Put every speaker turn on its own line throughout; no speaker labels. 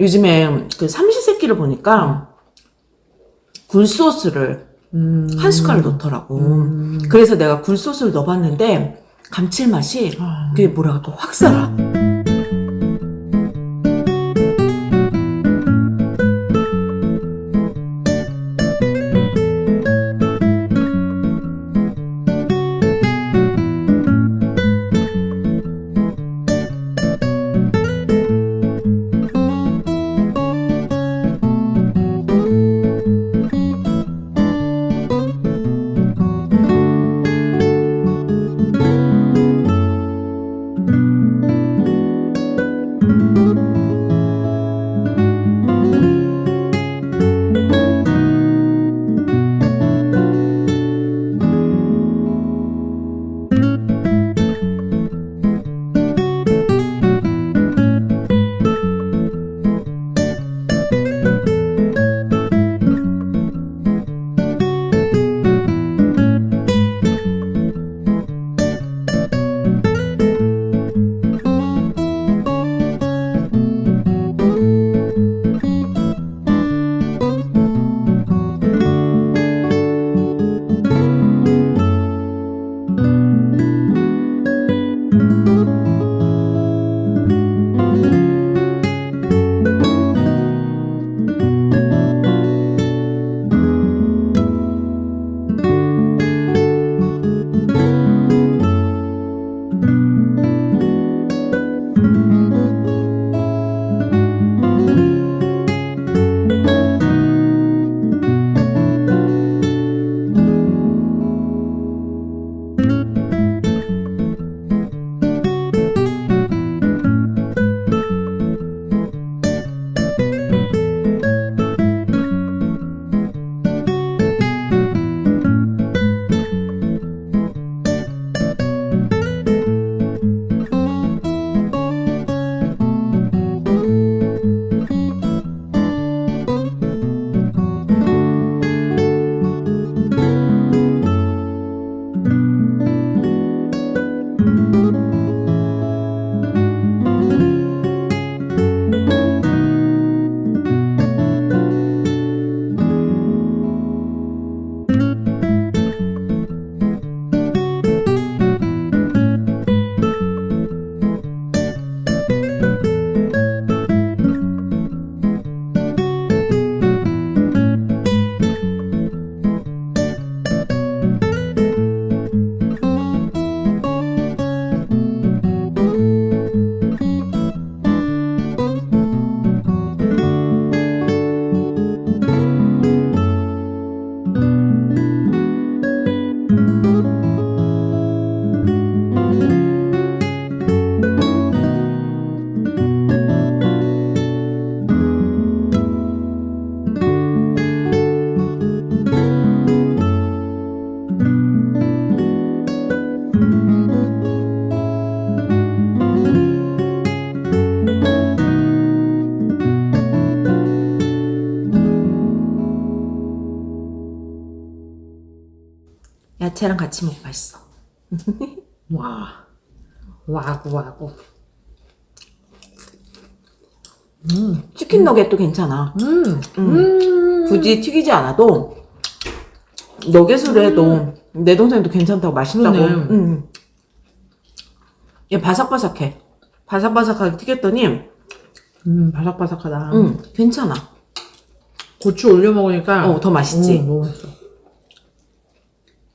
요즘에 그 삼시세끼를 보니까 굴소스를
음.
한 숟갈 넣더라고.
음.
그래서 내가 굴소스를 넣어봤는데 감칠맛이
아.
그게 뭐라 할까 확 살아. 야채랑 같이 먹으면 맛있어.
와. 와구 와구.
치킨 너겟도 괜찮아.
음.
음. 굳이 튀기지 않아도 너겟으로 해도 내 동생도 괜찮다고 맛있다고.
그러네.
음. 얘 바삭바삭해. 바삭바삭하게 튀겼더니
음, 바삭바삭하다.
음, 괜찮아.
고추 올려 먹으니까
어, 더 맛있지.
음, 너무 맛있어.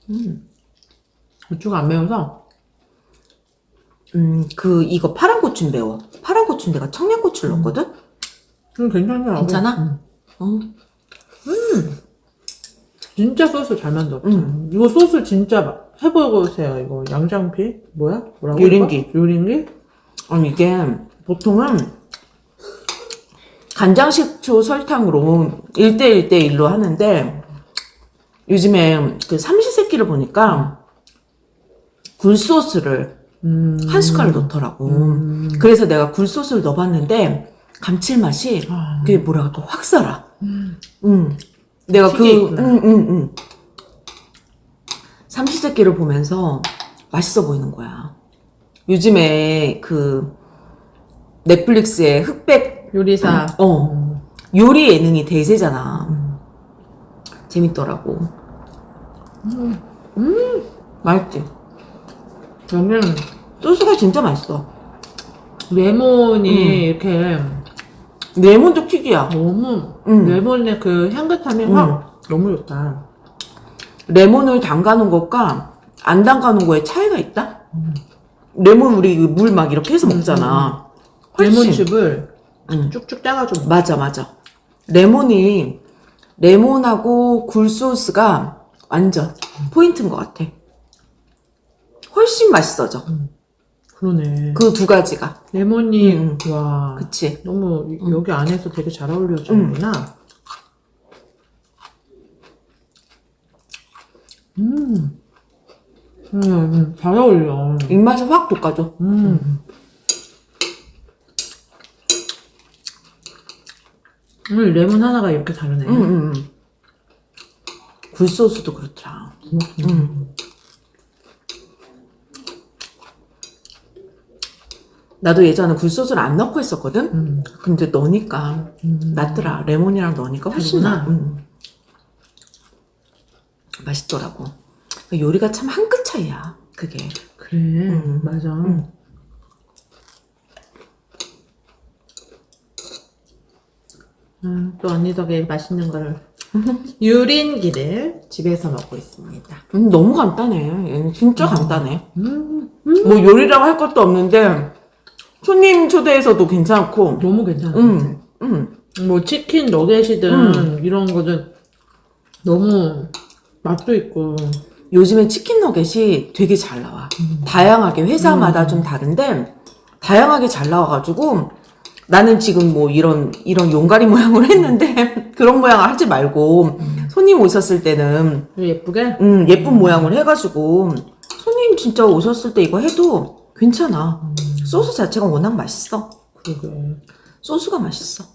음. 고추가 안 매워서
음, 그 이거 파란 고추 매워. 파란 고추 내가 청양고추를 넣었거든.
음, 괜찮더라고.
괜찮아?
음.
어.
진짜 소스 잘 만들었다.
음.
이거 소스 진짜 막 해보세요. 이거 양장피 뭐야? 뭐라고?
요린기.
이거? 요린기?
아니 이게 보통은 간장 식초 설탕으로 1대1대1로 하는데 요즘에 그 삼시세끼를 보니까 굴소스를
음.
한 숟갈 넣더라고.
음.
그래서 내가 굴소스를 넣어봤는데 감칠맛이
아.
그게 뭐라 할까 확 살아. 음. 내가 그,
있구나.
음, 음, 음. 삼시세끼를 보면서 맛있어 보이는 거야. 요즘에 그 넷플릭스에 흑백
요리사.
어.
음.
요리 예능이 대세잖아.
음.
재밌더라고.
음.
맛있지?
저는
소스가 진짜 맛있어.
레몬이
음.
이렇게
레몬도 튀기야.
너무
음.
레몬의 그 향긋함이
음.
확 너무 좋다.
레몬을 담가놓은 것과 안 담가놓은 거에 차이가 있다?
음.
레몬 우리 물 막 이렇게 해서 먹잖아. 훨씬.
레몬즙을
응.
쭉쭉 짜가지고
맞아, 맞아. 레몬이, 레몬하고 굴소스가 완전 포인트인 것 같아. 훨씬 맛있어져.
그러네.
그 두 가지가.
레몬이
음.
와
그치?
너무 여기 안에서 되게 잘 어울려주는구나. 음. 음, 음, 잘 어울려.
입맛을 확 돋궈줘.
음. 음, 레몬 하나가 이렇게 다르네.
응, 응, 응. 굴소스도 그렇더라. 음. 나도 예전에 굴소스를 안 넣고 했었거든?
음.
근데 넣으니까
음.
낫더라. 레몬이랑 넣으니까 훨씬 나. 음. 맛있더라고. 요리가 참 한 끗 차이야. 그게.
그래,
음.
맞아.
음.
음, 또 언니 덕에 맛있는 거를 유린기를 집에서 먹고 있습니다.
음, 너무 간단해. 얘는 진짜 간단해.
음,
뭐 요리라고 할 것도 없는데 손님 초대해서도 괜찮고.
너무 괜찮아.
음, 음.
뭐 치킨 너겟이든
음.
이런 거든 너무 맛도 있고.
요즘에 치킨 너겟이 되게 잘 나와. 다양하게 회사마다 좀 다른데 다양하게 잘 나와가지고 나는 지금 뭐 이런 이런 용가리 모양으로 했는데 그런 모양을 하지 말고 손님 오셨을 때는
예쁘게?
음, 예쁜 모양을 해가지고 손님 진짜 오셨을 때 이거 해도 괜찮아. 소스 자체가 워낙 맛있어.
그러게.
소스가 맛있어.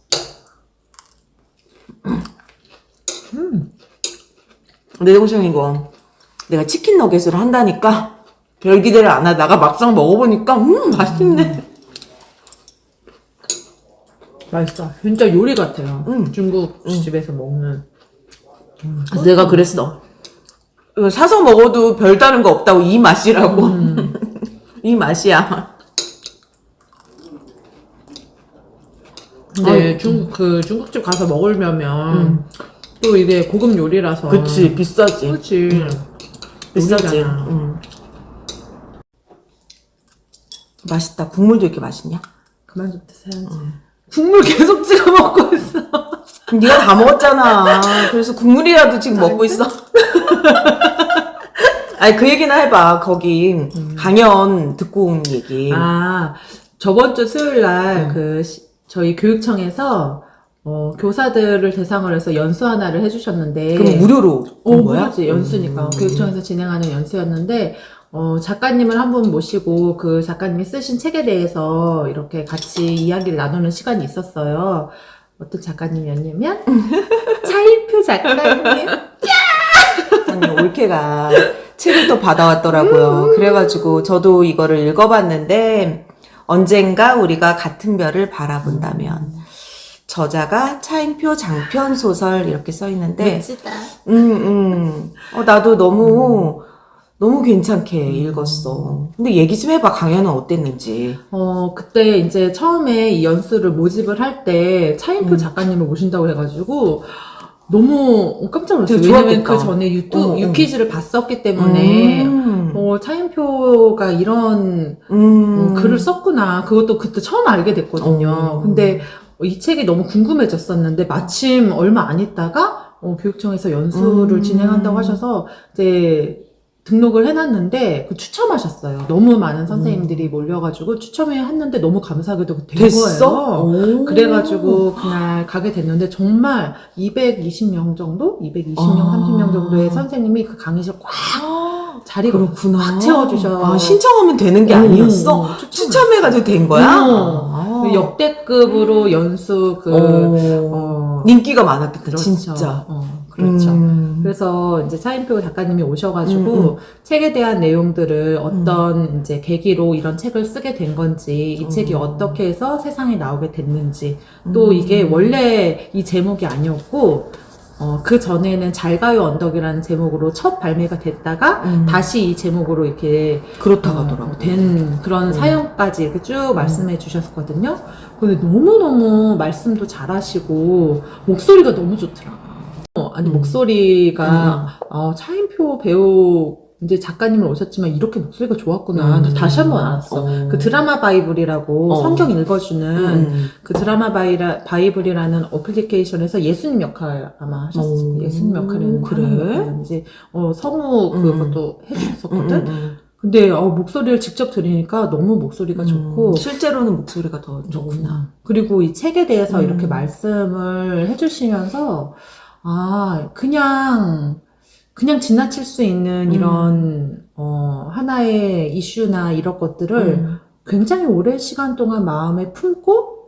음.
내 동생 이거 내가 치킨 너겟으로 한다니까 별 기대를 안 하다가 막상 먹어보니까 음 맛있네.
맛있어. 진짜 요리 같아요.
음.
중국 집에서 먹는.
그래서 내가 그랬어. 이거 사서 먹어도 별다른 거 없다고 이 맛이라고.
음.
이 맛이야.
근데
아유,
중, 그 중국집 가서 먹으려면 또 이게 고급 요리라서.
음. 그치 비싸지.
그치.
비싸지.
요리잖아.
음. 맛있다. 국물도 이렇게 맛있냐?
그만 좀 드세요.
국물 계속 찍어 먹고 있어. 네가 다 먹었잖아. 그래서 국물이라도 지금 먹고 있어. 아니 그 얘기나 해봐. 거기 강연 듣고 온 얘기.
아, 저번 주 수요일 날
음.
그 저희 교육청에서 어, 교사들을 대상으로 해서 연수 하나를 해주셨는데.
그럼 무료로
어,
온 거야?
연수니까.
음.
교육청에서 진행하는 연수였는데, 어, 작가님을 한 분 모시고 그 작가님이 쓰신 책에 대해서 이렇게 같이 이야기를 나누는 시간이 있었어요. 어떤 작가님이었냐면, 차일표 작가님.
아니, 올케가 책을 또 받아왔더라고요. 그래가지고 저도 이거를 읽어봤는데 언젠가 우리가 같은 별을 바라본다면 저자가 차인표 장편 소설 이렇게 써 있는데
멋지다.
음, 음. 어, 나도 너무, 너무 괜찮게 읽었어. 근데 얘기 좀 해봐, 강연은 어땠는지.
어, 그때 이제 처음에 이 연수를 모집을 할 때 차인표
음.
작가님을 모신다고 해가지고 너무 깜짝 놀랐어요.
되게
왜냐면
좋았겠다.
그 전에 유튜브,
어, 어.
유퀴즈를 봤었기 때문에
음,
어, 차인표가 이런
음.
어, 글을 썼구나. 그것도 그때 처음 알게 됐거든요.
어.
근데 이 책이 너무 궁금해졌었는데 마침 얼마 안 있다가 어, 교육청에서 연수를
음.
진행한다고 하셔서 이제 등록을 해놨는데 그 추첨하셨어요. 너무 많은 선생님들이 몰려가지고 추첨해 했는데 너무 감사하게도 된
됐어?
거예요.
오.
그래가지고 그날 가게 됐는데 정말 220명 정도? 220명,
아.
30명 정도의 선생님이 그 강의실 꽉
아,
자리가
그렇구나.
꽉 채워주셔.
아, 신청하면 되는 게 아니었어?
어, 추첨을
추첨해가지고 된 거야?
어.
아.
그 역대급으로 연수 그
어.
어,
인기가 많았겠다,
그렇죠.
진짜.
어, 그렇죠.
음.
그래서 이제 차인표 작가님이 오셔가지고
음, 음.
책에 대한 내용들을 어떤 이제 계기로 이런 책을 쓰게 된 건지 이 책이
음.
어떻게 해서 세상에 나오게 됐는지 또
음.
이게 원래 이 제목이 아니었고 어, 그 전에는 잘 가요 언덕이라는 제목으로 첫 발매가 됐다가
음.
다시 이 제목으로 이렇게
그렇다고
어,
하더라고.
된 그런
음.
사연까지 이렇게 쭉 말씀해 주셨거든요. 근데 너무너무 말씀도 잘하시고 목소리가 너무 좋더라. 어, 아니
음.
목소리가 어, 차인표 배우 이제 작가님을 오셨지만 이렇게 목소리가 좋았구나.
음.
다시 한번 알았어.
어.
그 드라마 바이블이라고
어.
성경 읽어주는
음.
그 드라마 바이라, 바이블이라는 어플리케이션에서 예수님 역할 아마 하셨어요.
오,
예수님 역할은
그래?
이제 어, 성우
음.
그것도 해주셨었거든.
음, 음,
근데 어, 목소리를 직접 들으니까 너무 목소리가
음.
좋고
실제로는 목소리가 더 좋구나.
그리고 이 책에 대해서
음.
이렇게 말씀을 해주시면서 아 그냥 그냥 지나칠 수 있는
음.
이런 어, 하나의 이슈나 이런 것들을
음.
굉장히 오랜 시간 동안 마음에 품고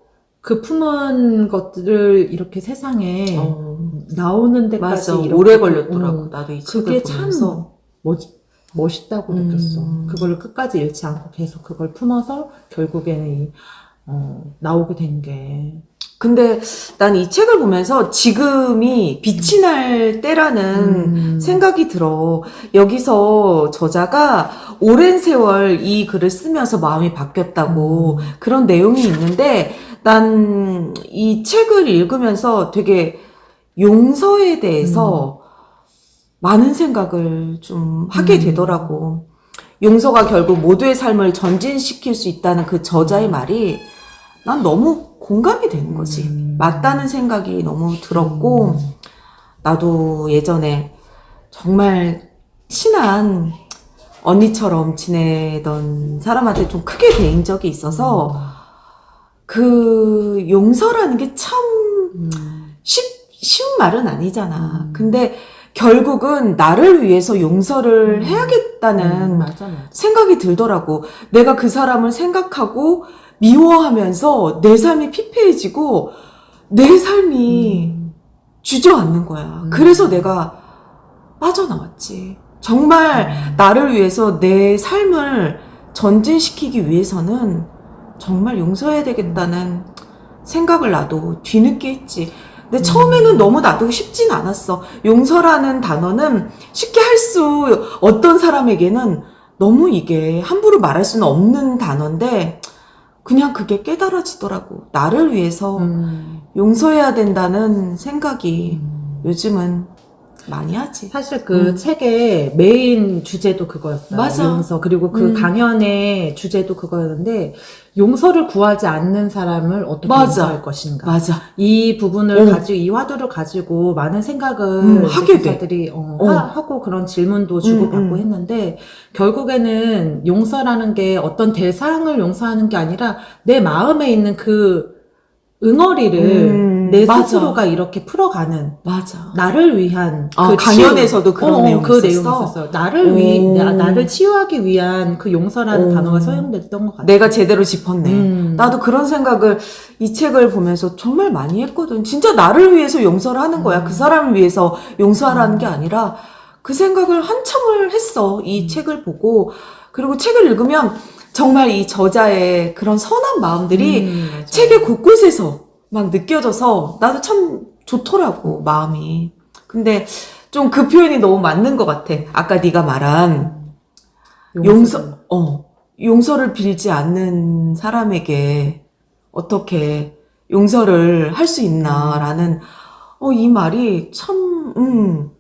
그 품은 것들을 이렇게 세상에
어.
나오는 데까지
맞아.
이렇게
오래 걸렸더라고.
음,
나도 이 책을
그게
보면서.
참 멋, 멋있다고
음.
느꼈어. 그걸 끝까지 잃지 않고 계속 그걸 품어서 결국에는 이, 어, 나오게 된 게.
근데 난 이 책을 보면서 지금이 빛이 날 때라는
음.
생각이 들어. 여기서 저자가 오랜 세월 이 글을 쓰면서 마음이 바뀌었다고
음.
그런 내용이 있는데 난 이 책을 읽으면서 되게 용서에 대해서 많은 생각을 좀 하게
음.
되더라고. 용서가 결국 모두의 삶을 전진시킬 수 있다는 그 저자의 말이 난 너무 공감이 되는 거지.
음.
맞다는 생각이 너무 들었고, 나도 예전에 정말 친한 언니처럼 지내던 사람한테 좀 크게 대인 적이 있어서, 그 용서라는 게참
음.
쉽, 쉬운 말은 아니잖아.
음.
근데 결국은 나를 위해서 용서를
음.
해야겠다는
음, 맞아, 맞아.
생각이 들더라고. 내가 그 사람을 생각하고 미워하면서 내 삶이 피폐해지고 내 삶이
음.
주저앉는 거야.
음.
그래서 내가 빠져나왔지. 정말
음.
나를 위해서 내 삶을 전진시키기 위해서는 정말 용서해야 되겠다는 생각을 나도 뒤늦게 했지. 근데
음.
처음에는 너무 나도 쉽진 않았어. 용서라는 단어는 쉽게 할 수, 어떤 사람에게는 너무 이게 함부로 말할 수는 없는 단어인데, 그냥 그게 깨달아지더라고. 나를 위해서
음.
용서해야 된다는 생각이
음.
요즘은 많이 하지.
사실 그
음.
책의 메인 주제도 그거였어요.
맞아.
용서. 그리고 그
음.
강연의 주제도 그거였는데, 용서를 구하지 않는 사람을 어떻게
맞아.
용서할 것인가.
맞아.
이 부분을
어.
가지고, 이 화두를 가지고 많은 생각을
음, 하게 돼.
기자들이 어,
어.
하, 고 그런 질문도 주고받고
음, 음.
했는데, 결국에는 용서라는 게 어떤 대상을 용서하는 게 아니라 내 마음에 있는 그 응어리를
음,
내. 스스로가 이렇게 풀어가는
맞아.
나를 위한
아,
그
강연에서도 그런
어, 어,
내용이
그
있었어?
내용이 있었어요. 나를 위
오.
나, 나를 치유하기 위한 그 용서라는
오.
단어가 사용됐던 것 같아요.
내가 제대로 짚었네.
음.
나도 그런 생각을 이 책을 보면서 정말 많이 했거든. 진짜 나를 위해서 용서를 하는 거야.
음.
그 사람을 위해서 용서하라는
음.
게 아니라 그 생각을 한참을 했어. 이
음.
책을 보고. 그리고 책을 읽으면 정말 이 저자의 그런 선한 마음들이
음.
책의 곳곳에서 막 느껴져서 나도 참 좋더라고, 마음이. 근데 좀 그 표현이 너무 맞는 것 같아. 아까 네가 말한 용서, 어, 용서를 빌지 않는 사람에게 어떻게 용서를 할 수 있나라는, 어, 이 말이 참, 음,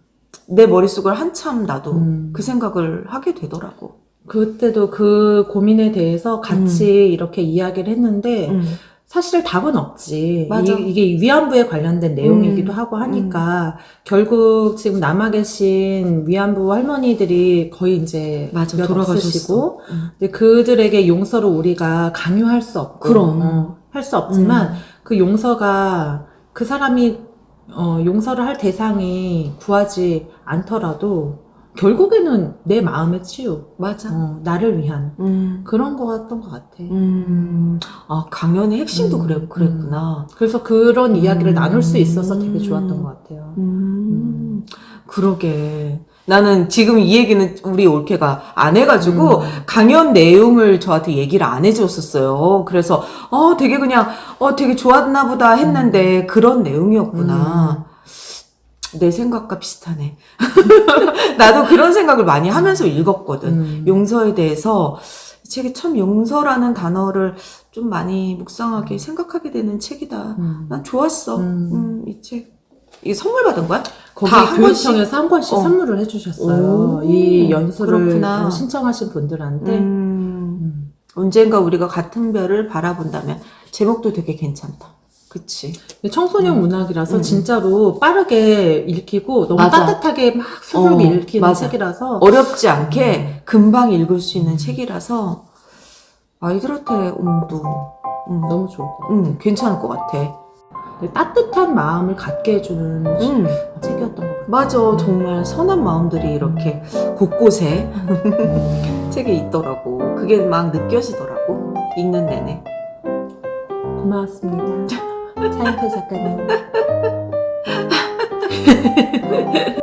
내 머릿속을 한참 나도
음.
그 생각을 하게 되더라고.
그때도 그 고민에 대해서 같이 이렇게 이야기를 했는데
음.
사실 답은 없지.
맞아.
이, 게 위안부에 관련된 내용이기도 하고 하니까 결국 지금 남아 계신 위안부 할머니들이 거의 이제
맞아.
없으시고
음.
그들에게 용서를 우리가 강요할 수 없고
그럼.
어, 할수 없지만
음.
그 용서가 그 사람이 어, 용서를 할 대상이 구하지 않더라도 결국에는 내 마음의 치유,
맞아.
어, 나를 위한
음.
그런 거였던 것 같아.
음. 아, 강연의 핵심도
음,
그래, 그랬구나.
그래서 그런 이야기를
음.
나눌 수 있어서 되게 좋았던 것 같아요.
음. 그러게. 나는 지금 이 얘기는 우리 올케가 안 해가지고
음.
강연 내용을 저한테 얘기를 안 해줬었어요. 그래서 어 되게 그냥 어 되게 좋았나 보다 했는데 그런 내용이었구나. 내 생각과 비슷하네. 나도 그런 생각을 많이 하면서 읽었거든.
음.
용서에 대해서 이 책이 참 용서라는 단어를 좀 많이 묵상하게 생각하게 되는 책이다.
음.
난 좋았어.
음.
음, 이 책. 이게 선물 받은 거야?
거기 교육청에서 한 권씩
어.
선물을 해주셨어요.
오,
이 연수를
그렇구나.
어, 신청하신 분들한테.
음,
음.
언젠가 우리가 같은 별을 바라본다면 제목도 되게 괜찮다. 그치?
청소년 문학이라서
음.
진짜로 빠르게 읽히고 너무
맞아.
따뜻하게 막 수북이
어,
읽히는
맞아.
책이라서
어렵지 않게
음.
금방 읽을 수 있는 책이라서 아이들한테 음도 음,
너무 좋을 것.
음, 괜찮을 것 같아.
따뜻한 마음을 갖게 해주는
음,
책이었던 것 같아요.
맞아. 정말 선한 마음들이 이렇게 곳곳에
음.
책에 있더라고. 그게 막 느껴지더라고. 읽는 내내.
고마웠습니다. 차인표 작가님.